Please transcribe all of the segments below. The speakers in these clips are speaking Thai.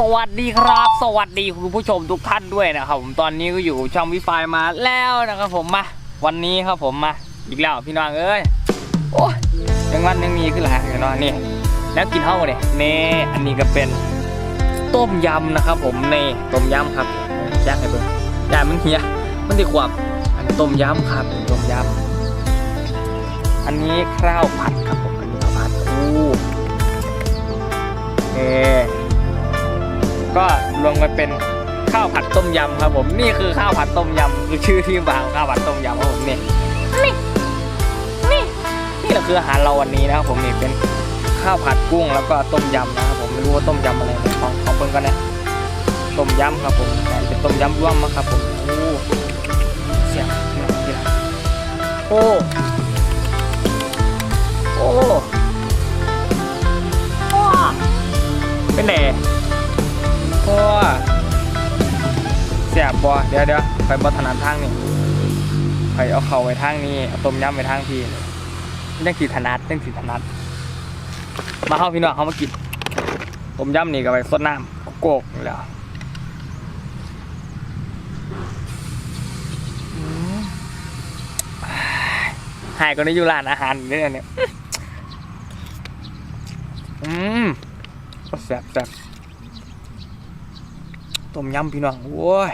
สวัสดีครับ สวัสดีคุณผู้ชมทุกท่านด้วยนะครับผมตอนนี้ก็อยู่ช่องวิไฟมาแล้วนะครับผมมาวันนี้ครับผมมาอีกแล้วพี่น้องเอ้ยโอ้ยยังวันยังมีขึ้นหลายเนาะนี่แล้วกินเท่าเนี่ยนี่อันนี้ก็เป็นต้มยำนะครับ ผมนี่ต้มยำครับแจ้งให้เบิ่งอย่ามันเฮียมันดีความอันต้มยำครับต้มยำอันนี้ข้าวผัดครับผมอันนี้ข้าวผัดอู้เอ ก็รวมกันเป็นข้าวผัดต้มยำครับผมนี่คือข้าวผัดต้มยำคือชื่อที่มาของข้าวผัดต้มยำครับผมนี่นี่นี่นี่แหละคืออาหารเราวันนี้นะครับผมนี่เป็นข้าวผัดกุ้งแล้วก็ต้มยำนะครับผมไม่รู้ว่าต้มยำอะไรนะของของเพิ่นก็เนี่ยต้มยำครับผมแต่เป็นต้มยำร่วมนะครับผมโอ้เสียงนี่นี่ละโอ้ เสียบบอเดี๋ยวเดี๋ยวไปบอถนัดทางนี่ไปเอาเข่าไปทางนี้เอาต้มยำไปทางพี่นี่ยังสีถนัดยังสีถนัด มาเข้าพี่น้องเขามากินต้มยำนี่กับไปสดน้ำโกกแล้วหายก็ได้อยู่ร้านอาหารนี่เนี่ยอืมแซ่บแซ่บ ต้มยำพี่น้องโว้ย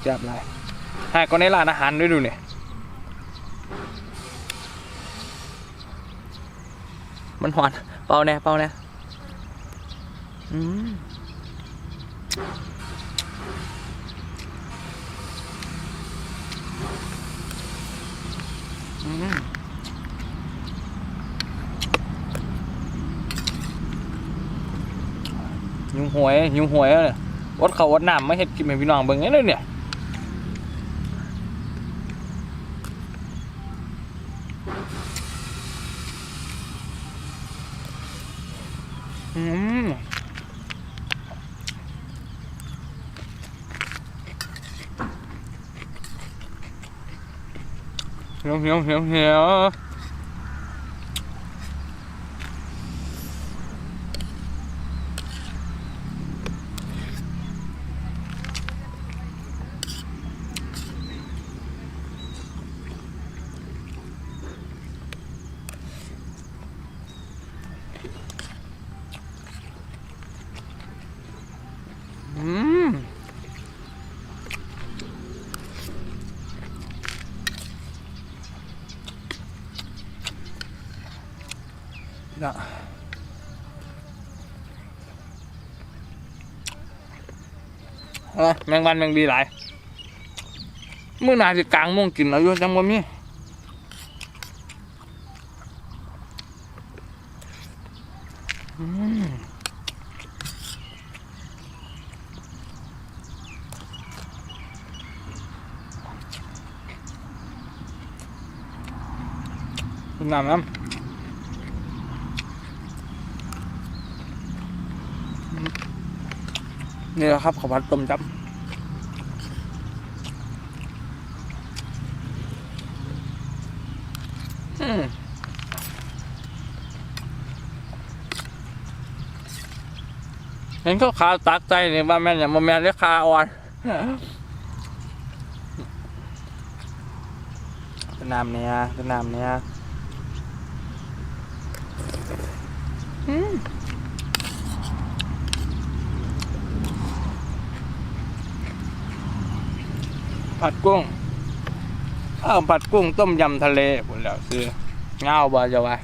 แซ่บเลยหายก็ในร้านอาหารด้วยดูเนี่ยมันหวานเป่าแน่เป่าแน่อืมอืมหิวหวยหิวหวยแล้วเนี่ย วัดเขาวัดน้ำไม่เห็ดกินให้พี่น้องเบิ่งไงเลยเนี่ยอืมเหี่ยวเหี่ยวเหี่ยวเหี่ยว นะแมงวันแมงดีหลายมื่อนาสิกลางม่วงกินแล้วอยู่จังบ่มีอืมน้ำน้ำ นี่แหละครับข้าวผัดต้มจับอืมเห็นเขาขาตักใจนี่ว่าแม่นอย่างบ่แม่นเรียกขาอ่อนเป็นน้ำเนี่ยเป็นน้ำเนี่ยอืม ผัดกุ้งอ้าวผัดกุ้งต้มยำทะเลหมดแล้วซื้อเงาบ่จะวะ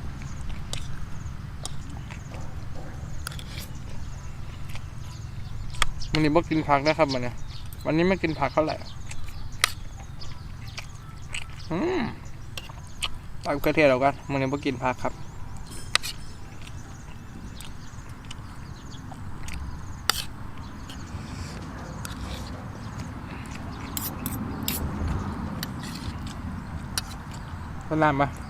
วันนี้บ่กินผักนะครับมันเนี่ยวันนี้ไม่กินผักเท่าไหร่อืมปลากระเทียมเรากันมันนี้บ่กินผักครับ ก็น้ำปะ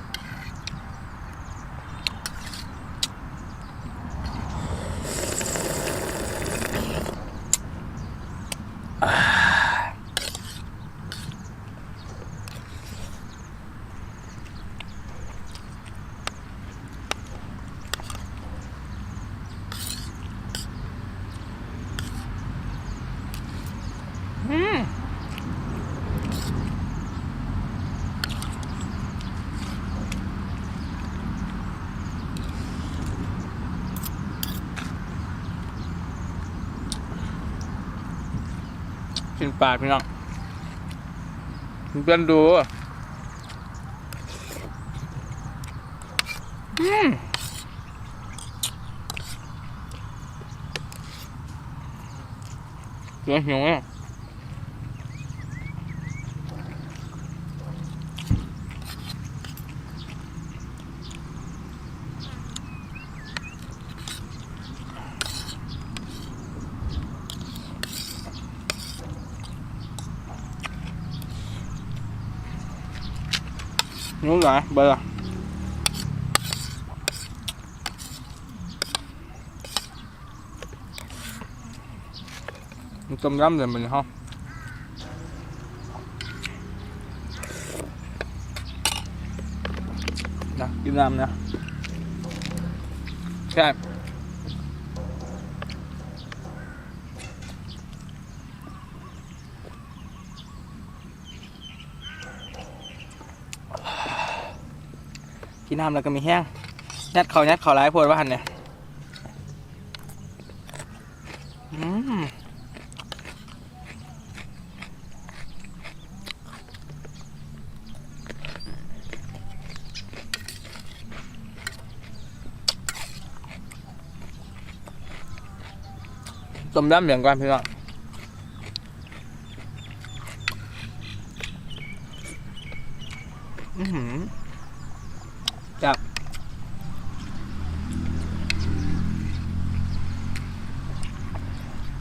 กินปลาพี่น้องเพื่อนดูเดี๋ยวหิวอะหิวเหรอเบอร์มันต้มยำเลยมันห้องนะกินน้ำนะใช่ กินน้ำแล้วก็มีแห้งยัดเขายัดเขาร้ายโพดว่าหันเนี่ยอืมต้มยำเหลืองก่อนพี่น้องอือหือจับจ้ะยำก่อนอ่าต้องโคเล่หาก่อนเนี่ยวิญญาณคาหลายป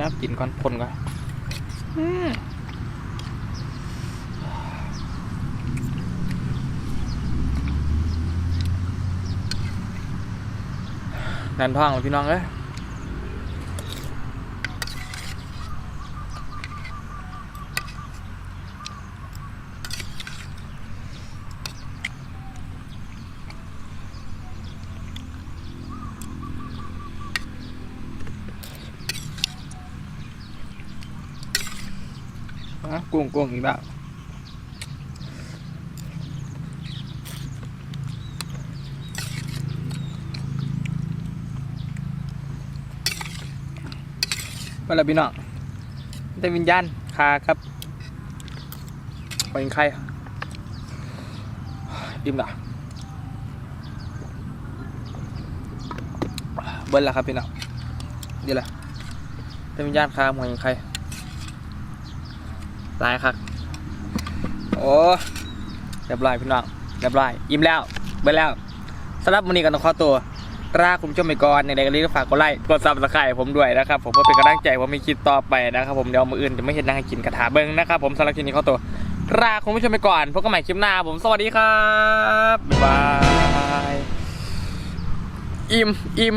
น้ำกินก่อนพ่นก่อนอืมนันท้องเลยพี่น้องเอ้ย กุ้งกุ้งอีกแล้วไปแล้วพี่น้องแต่วิญญาณคาครับเป็นใครอิ่มละเบิ้ลแล้วครับพี่น้องเดี๋ยวละแต่วิญญาณคาหมวยใคร ตายครับโอ้เรียบร้อยพี่น้องเรียบร้อยอิ่มแล้วเบิ้ลแล้วสำหรับวันนี้ก็ต้องขอตัวลาคุณผู้ชมไปก่อนในใดก็รีบฝากกดไลค์กดซับสไครต์ผมด้วยนะครับ ผมเพื่อเป็นกำลังใจผมมีคลิปต่อไปนะครับผมเดี๋ยวมืออื่นจะไม่เห็นนั่งห้กินกระถาเบิ้งนะครับผมสำหรับคลิปนี้ขอตัวลาคุณผู้ชมไปก่อนพบกันใหม่คลิปหน้าผมสวัสดีครับบ๊ายบายอิ่มอิ่ม